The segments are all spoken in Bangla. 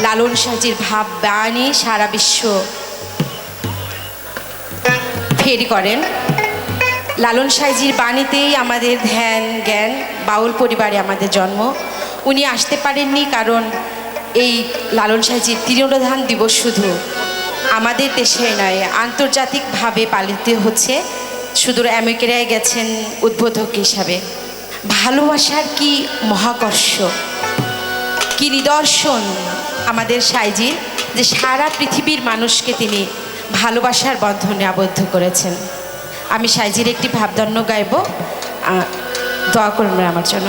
লালন সাজির ভাব বাণী সারা বিশ্ব। ফেরি করেন। লালন সাইজির বাণীতেই আমাদের ধ্যান, জ্ঞান, বাউল পরিবারে আমাদের জন্ম। উনি আসতে পারেননি কারণ এই লালন সাইজির তিরোধান দিবস শুধু আমাদের দেশে নয়, আন্তর্জাতিকভাবে পালিত হচ্ছে। সুদূর আমেরিকায় গেছেন উদ্বোধক হিসাবে। ভালোবাসার কি মহাকর্ষ? কি নিদর্শন? আমাদের সাইজির যে সারা পৃথিবীর মানুষকে তিনি ভালোবাসার বন্ধনে আবদ্ধ করেছেন। আমি সাইজির একটি ভাবদণ্ড গাইব। দোয়া করবেন আমার জন্য।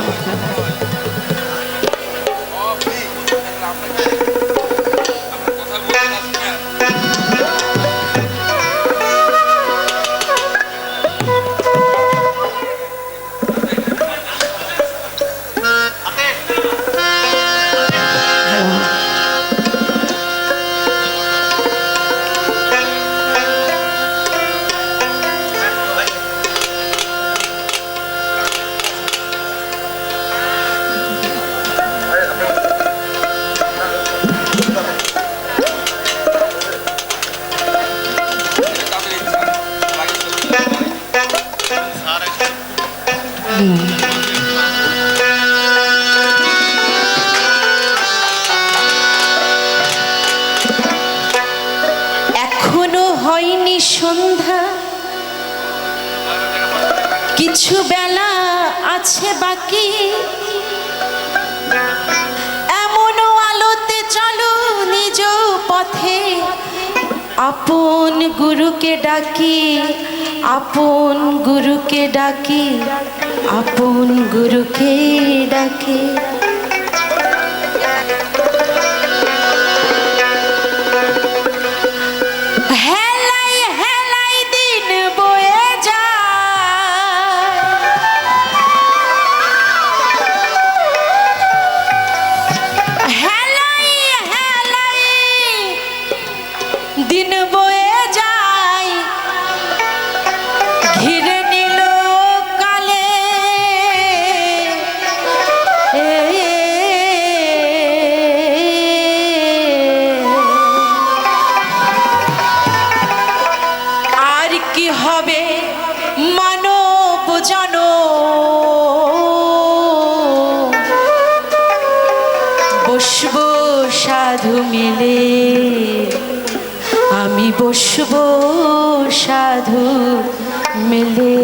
এখনও হয়নি সন্ধ্যা। কিছু বেলা আছে বাকি। এমনও আলোতে চলো নিজ পথে। আপন গুরুকে ডাকি, আপন গুরুকে ডাকি। আপন গুরুকে ডাকি। কি হবে মানব জন? বসব সাধু মিলে আমি বসব সাধু মিলে।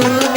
বসবো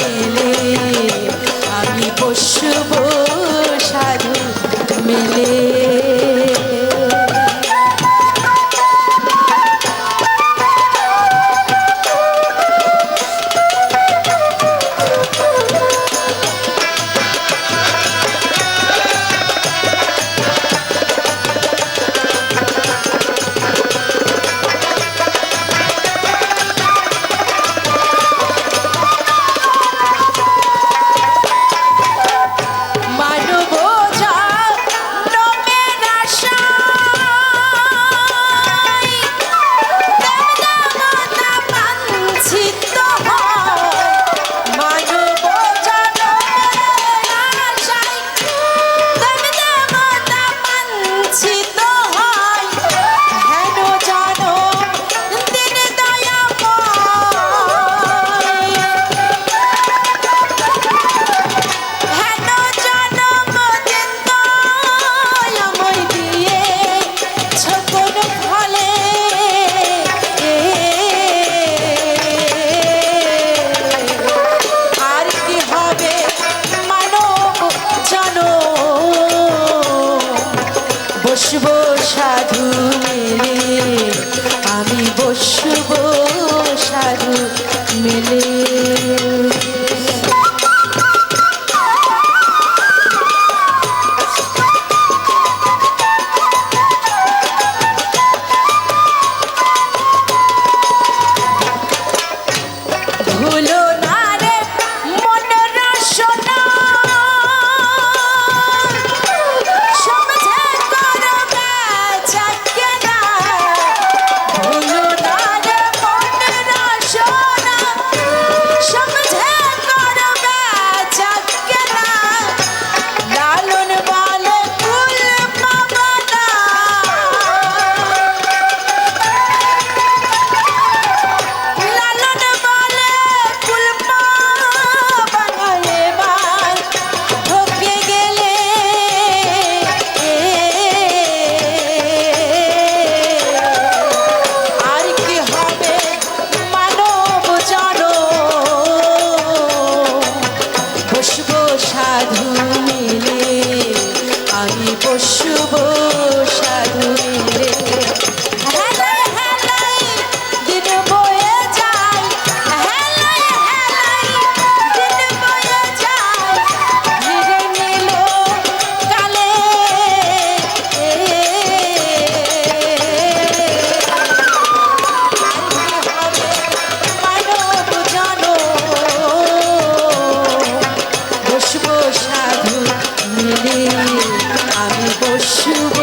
हो you